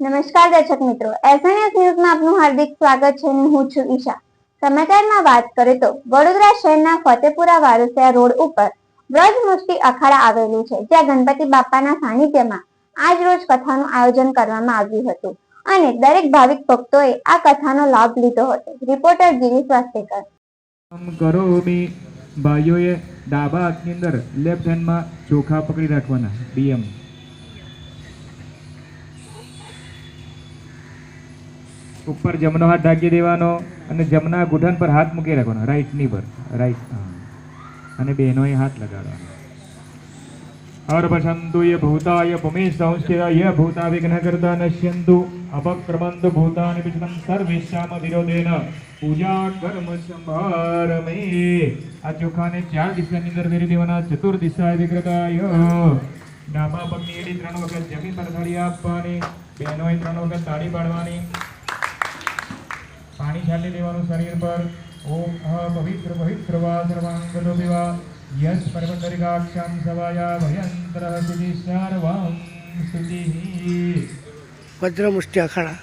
નમસ્કાર દર્શક મિત્રો. એસએનએસ ન્યૂઝમાં આપનું હાર્દિક સ્વાગત છે. હું છું ઈશા. સમાચારમાં વાત કરીએ તો વડોદરા શહેરના ફતેપુરા વારસિયા રોડ ઉપર વ્રજ મુષ્ટિ અખાડા આવેલું છે, જ્યાં ગણપતિ બાપાના સાનિધ્યમાં આજ રોજ કથાનું આયોજન કરવામાં આવ્યું હતું. અને દરેક ભાવિક ભક્તોએ આ કથાનો લાભ લીધો હતો. રિપોર્ટર ગિરીશ વાસ્તેકર. કરોમી ભાઈઓએ ડાબા હાથની અંદર લેફ્ટ હેન્ડમાં ચોખા પકડી રાખવાના. ડીએમ ઉપર જમણો હાથ ઢાંકી દેવાનો અને જમણા ઘૂંટણ પર હાથ મૂકી રાખવાનો. રાઈટની પર રાઈટ અને બેનોએ હાથ લગાડવાનો. અર્ભસંતુ ય ભૂતાય પુમેશંસ્થિતા ય ભૂતા વિઘ્નકર્તા નશ્યંતુ અપક્રમંત ભૂતાનિ પિછલં સર્વેશ્યામ વિરોધેન. પૂજા કર્મ સંભારમે. આ ચોખાને ચાર દિશાની અંદર વેરી દેવાના. ચતુર દિશાએ વિગ્રતાય ડાબા પગની એડી ત્રણ વખત જમીન પર થાળી આપવાની. બહેનોએ ત્રણ વખત તાળી પાડવાની. પાણી છાંટી દેવાનું શરીર પર. ઓમ પવિત્ર પવિત્ર વા સર્વાંગનો દેવા. યસ પરમંડરિકાક્ષામ સવાયા ભયંતર સુધિ સર્વં સુધી. વજ્રમુષ્ટિ અખાડા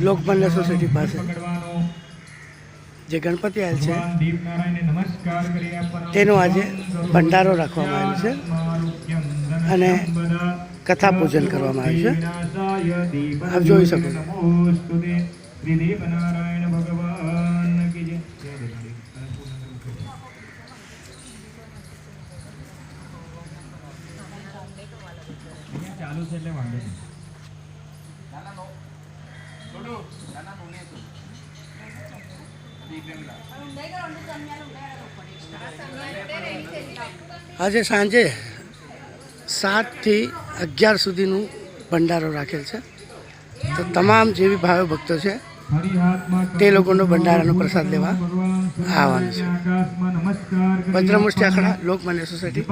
લોકમાન્ય સોસાયટી પાસે. જે ગણપતિ આવેલ છે. તેનો આજે ભંડારો રાખવામાં આવ્યો છે. અને કથા પૂજન કરવામાં આવ્યું છે. આપ જોઈ શકો છો. નમોસ્તુતે નારાયણ ભગવાન ચાલુ છે એટલે વાંધો આજે સાંજે સાતથી અગિયાર સુધીનું ભંડારો રાખેલ છે. તો તમામ જેવી ભાવે ભક્તો છે તે લોકોનો ભંડારાનો પ્રસાદ લેવા આવવાનું છે. વજ્રમુષ્ટિ આપવાનો. લોકમાન્ય સોસાયટી